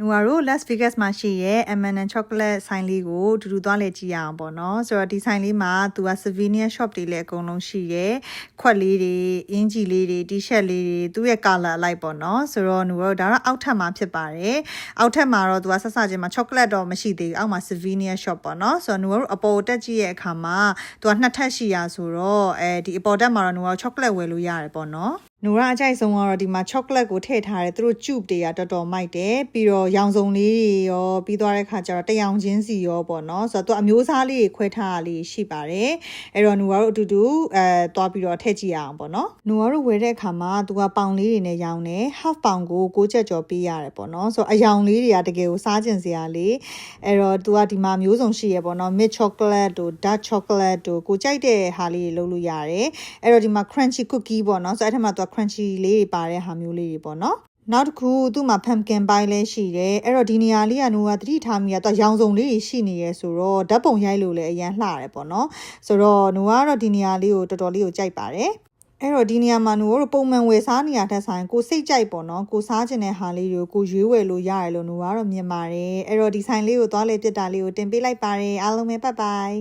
နူဝါတို့ Las Vegas မှာရှိရဲ့ M&M chocolate ဆိုင်လေးကိုတူတူသွားလေကြည့်ရအောင်ပေါ့နော်ဆိုတော့ဒီဆိုင်လေးမှာသူက souvenir shop တွေလည်းအကုန်လုံးရှိရဲ့ခွက်လေးတွေအင်ဂျီလေးတွေ t-shirt လေးတွေသူ့ရဲ့ color အလိုက်ပေါ့နော်ဆိုတော့နူဝါတို့ဒါတော့အောက်ထပ်မှာဖြစ်ပါတယ်အောက်ထပ်မှာတော့သူကဆက်စချင်းမှာ chocolate တော့မရှိသေးဘူးအောက်မှာ souvenir shop ပေါ့နော်ဆိုတော့နူဝါတို့အပေါ်တက်ကြည့်ရဲ့အခါမှာသူကနှစ်ထပ်ရှိရဆိုတော့အဲဒီအပေါ်တက်မှာတော့နူဝါတို့ chocolate ဝယ်လို့ရတယ်ပေါ့နော် နူရအကြိုက်ဆုံးကတော့ဒီမှာ chocolate ကိုထည့်ထားတယ်သူတို့ tube တွေကတော်တော်မိုက်တယ်ပြီးတော့ရောင်စုံလေးတွေရောပြီးသွားတဲ့ခါကျတော့တရောင်ချင်းစီရောပေါ့နော်ဆိုတော့သူအမျိုးအစားလေးတွေခွဲထားတာလေးရှိပါတယ်အဲ့တော့နူရတို့အတူတူအဲသွားပြီးတော့ထည့်ကြည့်ရအောင်ပေါ့နော်နူရတို့ဝယ်တဲ့အခါမှာသူကပေါင်လေးတွေနဲ့ရောင်းတယ် half ပေါင်ကို6ချက်ကျော်ပေးရတယ်ပေါ့နော်ဆိုတော့အယောင်လေးတွေကတကယ်ကိုစားကျင်စရာလေးအဲ့တော့သူကဒီမှာမျိုးစုံရှိရပေါ့နော် mid chocolate တို့ dark chocolate တို့ကိုကြိုက်တဲ့ဟာလေးတွေလုပ်လို့ရတယ်အဲ့တော့ဒီမှာ crunchy cookie ပေါ့နော်ဆိုတော့အဲ့ထက်မှာသူက crunchy လေးတွေပါတဲ့ဟာမျိုးလေးတွေပေါ့နော်နောက်တစ်ခုသူ့မှာ pumpkin pie လည်းရှိတယ်အဲ့တော့ဒီနေရာလေးကနိုးကသတိထားမိရတော့ရောင်စုံလေးတွေရှိနေရဲဆိုတော့ဓာတ်ပုံရိုက်လို့လည်းအရန်လှတယ်ပေါ့နော်ဆိုတော့နိုးကတော့ဒီနေရာလေးကိုတော်တော်လေးကိုကြိုက်ပါတယ်အဲ့တော့ဒီနေရာမှာနိုးတို့ပုံမှန်ဝယ်စားနေရတဲ့ဆိုင်ကိုစိတ်ကြိုက်ပေါ့နော်ကိုစားခြင်းတဲ့ဟာလေးတွေကိုရွေးဝယ်လို့ရတယ်လို့နိုးကတော့မြင်ပါတယ်အဲ့တော့ဒီဆိုင်လေးကိုသွားလေပြစ်တာလေးကိုတင်ပေးလိုက်ပါတယ်အားလုံးပဲပတ်ပိုင်